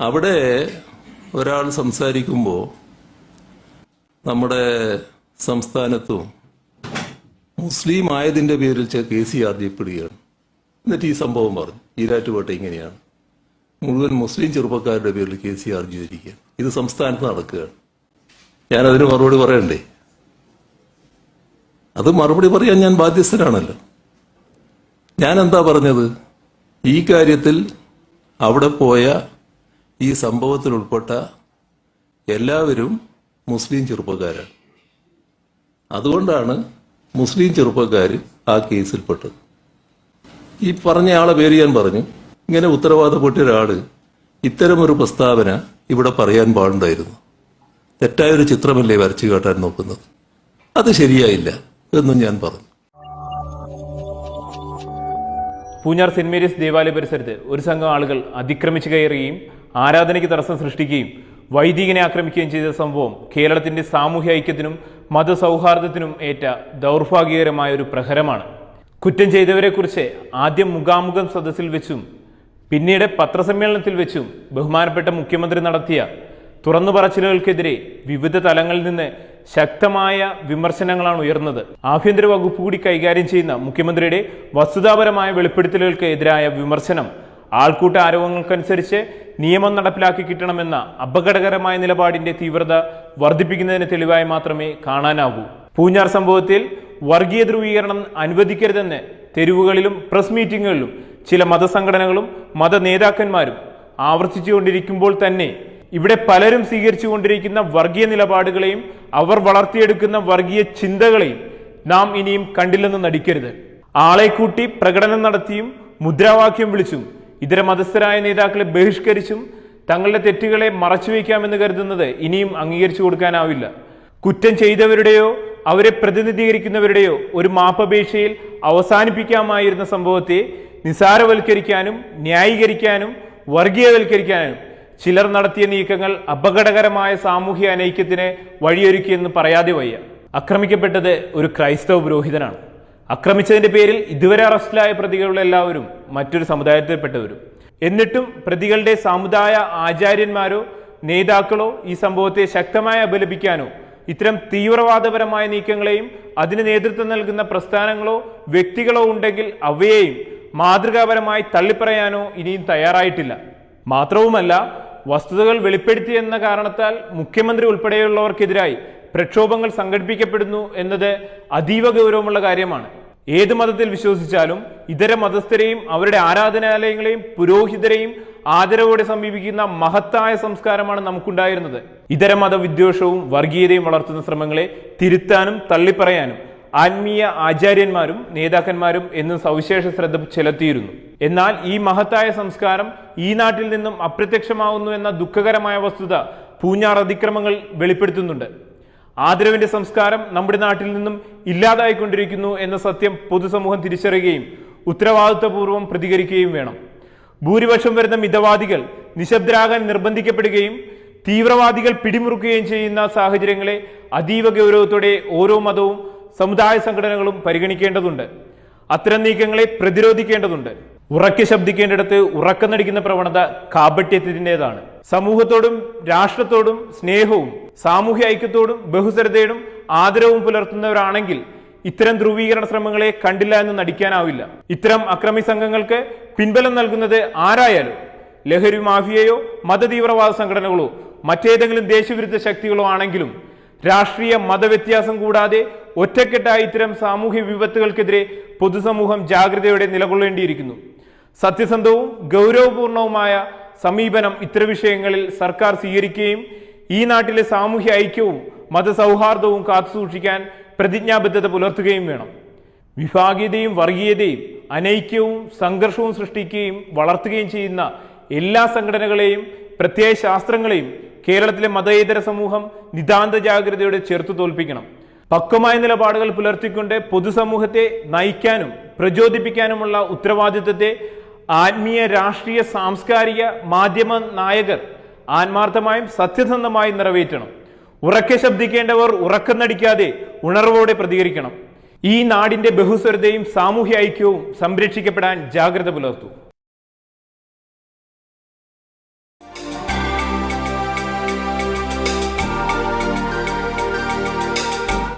അവിടെ ഒരാൾ സംസാരിക്കുമ്പോൾ നമ്മുടെ സംസ്ഥാനത്തും മുസ്ലിം ആയതിന്റെ പേരിൽ ചെ- കേസ് ആർജിക്കപ്പെടുകയാണ് എന്നിട്ട് ഈ സംഭവം പറഞ്ഞു. ഈരാറ്റുപേട്ട ഇങ്ങനെയാണ്. മുഴുവൻ മുസ്ലിം ചെറുപ്പക്കാരുടെ പേരിൽ കേസ് ചെയ്തിരിക്കുകയാണ് ഇത് സംസ്ഥാനത്ത് നടക്കുകയാണ്. ഞാനതിന് മറുപടി പറയണ്ടേ? അത് മറുപടി പറയാൻ ഞാൻ ബാധ്യസ്ഥനാണല്ലോ. ഞാൻ എന്താ പറഞ്ഞത്? ഈ കാര്യത്തിൽ അവിടെ പോയ ഈ സംഭവത്തിൽ ഉൾപ്പെട്ട എല്ലാവരും മുസ്ലിം ചെറുപ്പക്കാരാണ്. അതുകൊണ്ടാണ് മുസ്ലിം ചെറുപ്പക്കാർ ആ കേസിൽപ്പെട്ടത് ഈ പറഞ്ഞ ആളെ പേര് ഞാൻ പറഞ്ഞു. ഇങ്ങനെ ഉത്തരവാദപ്പെട്ട ഒരാൾ ഇത്തരമൊരു പ്രസ്താവന ഇവിടെ പറയാൻ പാടുണ്ടായിരുന്നു. തെറ്റായൊരു ചിത്രമല്ലേ വരച്ചു കാട്ടാൻ നോക്കുന്നത്. അത് ശരിയായില്ല എന്നും ഞാൻ പറഞ്ഞു. പൂഞ്ഞാർ സെന്റ് മേരീസ് ദേവാലയ പരിസരത്ത് ഒരു സംഘം ആളുകൾ അതിക്രമിച്ചു കയറുകയും ആരാധനയ്ക്ക് തടസ്സം സൃഷ്ടിക്കുകയും വൈദികനെ ആക്രമിക്കുകയും ചെയ്ത സംഭവം കേരളത്തിന്റെ സാമൂഹ്യ ഐക്യത്തിനും മതസൗഹാർദ്ദത്തിനും ഏറ്റ ദൗർഭാഗ്യകരമായ ഒരു പ്രഹരമാണ്. കുറ്റം ചെയ്തവരെക്കുറിച്ച് ആദ്യം മുഖാമുഖം സദസ്സിൽ വെച്ചും പിന്നീട് പത്രസമ്മേളനത്തിൽ വെച്ചും ബഹുമാനപ്പെട്ട മുഖ്യമന്ത്രി നടത്തിയ തുറന്നു പറച്ചിലുകൾക്കെതിരെ വിവിധ തലങ്ങളിൽ നിന്ന് ശക്തമായ വിമർശനങ്ങളാണ് ഉയർന്നത്. ആഭ്യന്തര വകുപ്പ് കൂടി കൈകാര്യം ചെയ്യുന്ന മുഖ്യമന്ത്രിയുടെ വസ്തുതാപരമായ വെളിപ്പെടുത്തലുകൾക്ക് എതിരായ വിമർശനം ആൾക്കൂട്ട ആരോപണങ്ങൾക്കനുസരിച്ച് നിയമം നടപ്പിലാക്കി കിട്ടണമെന്ന അപകടകരമായ നിലപാടിന്റെ തീവ്രത വർദ്ധിപ്പിക്കുന്നതിന് തെളിവായി മാത്രമേ കാണാനാകൂ. പൂഞ്ഞാർ സംഭവത്തിൽ വർഗീയ ധ്രുവീകരണം അനുവദിക്കരുതെന്ന് തെരുവുകളിലും പ്രസ് മീറ്റിങ്ങുകളിലും ചില മതസംഘടനകളും മത നേതാക്കന്മാരും ആവർത്തിച്ചുകൊണ്ടിരിക്കുമ്പോൾ തന്നെ ഇവിടെ പലരും സ്വീകരിച്ചുകൊണ്ടിരിക്കുന്ന വർഗീയ നിലപാടുകളെയും അവർ വളർത്തിയെടുക്കുന്ന വർഗീയ ചിന്തകളെയും നാം ഇനിയും കണ്ടില്ലെന്ന് നടിക്കരുത്. ആളെ കൂട്ടി പ്രകടനം നടത്തിയും മുദ്രാവാക്യം വിളിച്ചും ഇതര മതസ്ഥരായ നേതാക്കളെ ബഹിഷ്കരിച്ചും തങ്ങളുടെ തെറ്റുകളെ മറച്ചുവെക്കാമെന്ന് കരുതുന്നത് ഇനിയും അംഗീകരിച്ചു കൊടുക്കാനാവില്ല. കുറ്റം ചെയ്തവരുടെയോ അവരെ പ്രതിനിധീകരിക്കുന്നവരുടെയോ ഒരു മാപ്പപേക്ഷയിൽ അവസാനിപ്പിക്കാമായിരുന്ന സംഭവത്തെ നിസാരവൽക്കരിക്കാനും ന്യായീകരിക്കാനും വർഗീയവൽക്കരിക്കാനും ചിലർ നടത്തിയ നീക്കങ്ങൾ അപകടകരമായ സാമൂഹ്യ അനൈക്യത്തിന് വഴിയൊരുക്കിയെന്ന് പറയാതെ വയ്യ. ആക്രമിക്കപ്പെട്ടത് ഒരു ക്രൈസ്തവ പുരോഹിതനാണ്. ആക്രമിച്ചതിന്റെ പേരിൽ ഇതുവരെ അറസ്റ്റിലായ പ്രതികളുള്ളെല്ലാവരും മറ്റൊരു സമുദായത്തിൽപ്പെട്ടവരും. എന്നിട്ടും പ്രതികളുടെ സമുദായ ആചാര്യന്മാരോ നേതാക്കളോ ഈ സംഭവത്തെ ശക്തമായി അപലപിക്കാനോ ഇത്തരം തീവ്രവാദപരമായ നീക്കങ്ങളെയും അതിന് നേതൃത്വം നൽകുന്ന പ്രസ്ഥാനങ്ങളോ വ്യക്തികളോ ഉണ്ടെങ്കിൽ അവയെയും മാതൃകാപരമായി തള്ളിപ്പറയാനോ ഇനിയും തയ്യാറായിട്ടില്ല. മാത്രവുമല്ല വസ്തുതകൾ വെളിപ്പെടുത്തിയെന്ന കാരണത്താൽ മുഖ്യമന്ത്രി ഉൾപ്പെടെയുള്ളവർക്കെതിരായി പ്രക്ഷോഭങ്ങൾ സംഘടിപ്പിക്കപ്പെടുന്നു എന്നത് അതീവ ഗൗരവമുള്ള കാര്യമാണ്. ഏത് മതത്തിൽ വിശ്വസിച്ചാലും ഇതര മതസ്ഥരെയും അവരുടെ ആരാധനാലയങ്ങളെയും പുരോഹിതരെയും ആദരവോടെ സമീപിക്കുന്ന മഹത്തായ സംസ്കാരമാണ് നമുക്കുണ്ടായിരുന്നത്. ഇതര മതവിദ്വേഷവും വർഗീയതയും വളർത്തുന്ന ശ്രമങ്ങളെ തിരുത്താനും തള്ളിപ്പറയാനും ആത്മീയ ആചാര്യന്മാരും നേതാക്കന്മാരും എന്നും സവിശേഷ ശ്രദ്ധ ചെലുത്തിയിരുന്നു. എന്നാൽ ഈ മഹത്തായ സംസ്കാരം ഈ നാട്ടിൽ നിന്നും അപ്രത്യക്ഷമാവുന്നു എന്ന ദുഃഖകരമായ വസ്തുത പൂഞ്ഞാർ അതിക്രമങ്ങൾ വെളിപ്പെടുത്തുന്നുണ്ട്. ആദരവിന്റെ സംസ്കാരം നമ്മുടെ നാട്ടിൽ നിന്നും ഇല്ലാതായിക്കൊണ്ടിരിക്കുന്നു എന്ന സത്യം പൊതുസമൂഹം തിരിച്ചറിയുകയും ഉത്തരവാദിത്വപൂർവം പ്രതികരിക്കുകയും വേണം. ഭൂരിപക്ഷം വരുന്ന മിതവാദികൾ നിശബ്ദരാകാൻ നിർബന്ധിക്കപ്പെടുകയും തീവ്രവാദികൾ പിടിമുറുക്കുകയും ചെയ്യുന്ന സാഹചര്യങ്ങളെ അതീവ ഗൗരവത്തോടെ ഓരോ മതവും സമുദായ സംഘടനകളും പരിഗണിക്കേണ്ടതുണ്ട്. അത്തരം നീക്കങ്ങളെ പ്രതിരോധിക്കേണ്ടതുണ്ട്. ഉറക്കെ ശബ്ദിക്കേണ്ടിടത്ത് ഉറക്കം നടിക്കുന്ന പ്രവണത കാപട്യത്തിന്റെതാണ്. സമൂഹത്തോടും രാഷ്ട്രത്തോടും സ്നേഹവും സാമൂഹ്യ ഐക്യത്തോടും ബഹുസ്വരതയോടും ആദരവും പുലർത്തുന്നവരാണെങ്കിൽ ഇത്തരം ധ്രുവീകരണ ശ്രമങ്ങളെ കണ്ടില്ല എന്ന് നടിക്കാനാവില്ല. ഇത്തരം അക്രമി സംഘങ്ങൾക്ക് പിൻബലം നൽകുന്നത് ആരായാലും? ലഹരി മാഫിയയോ മതതീവ്രവാദ സംഘടനകളോ മറ്റേതെങ്കിലും ദേശവിരുദ്ധ ശക്തികളോ ആണെങ്കിലും രാഷ്ട്രീയ മതവ്യത്യാസം കൂടാതെ ഒറ്റക്കെട്ടായി ഇത്തരം സാമൂഹ്യ വിപത്തുകൾക്കെതിരെ പൊതുസമൂഹം ജാഗ്രതയോടെ നിലകൊള്ളേണ്ടിയിരിക്കുന്നു. സത്യസന്ധവും ഗൗരവപൂർണവുമായ സമീപനം ഇത്തരം വിഷയങ്ങളിൽ സർക്കാർ സ്വീകരിക്കുകയും ഈ നാട്ടിലെ സാമൂഹ്യ ഐക്യവും മതസൗഹാർദ്ദവും കാത്തുസൂക്ഷിക്കാൻ പ്രതിജ്ഞാബദ്ധത പുലർത്തുകയും വേണം. വിഭാഗീയതയും വർഗീയതയും അനൈക്യവും സംഘർഷവും സൃഷ്ടിക്കുകയും വളർത്തുകയും ചെയ്യുന്ന എല്ലാ സംഘടനകളെയും പ്രത്യയ ശാസ്ത്രങ്ങളെയും കേരളത്തിലെ മതേതര സമൂഹം നിതാന്ത ജാഗ്രതയോടെ ചെറുത്തു തോൽപ്പിക്കണം. പക്വമായ നിലപാടുകൾ പുലർത്തിക്കൊണ്ട് പൊതുസമൂഹത്തെ നയിക്കാനും പ്രചോദിപ്പിക്കാനുമുള്ള ഉത്തരവാദിത്വത്തെ ആത്മീയ രാഷ്ട്രീയ സാംസ്കാരിക മാധ്യമ നായകർ ആത്മാർത്ഥമായും സത്യസന്ധമായും നിറവേറ്റണം. ഉറക്കെ ശബ്ദിക്കേണ്ടവർ ഉറക്കം നടിക്കാതെ ഉണർവോടെ പ്രതികരിക്കണം. ഈ നാടിന്റെ ബഹുസ്വരതയും സാമൂഹ്യ ഐക്യവും സംരക്ഷിക്കപ്പെടാൻ ജാഗ്രത പുലർത്തു.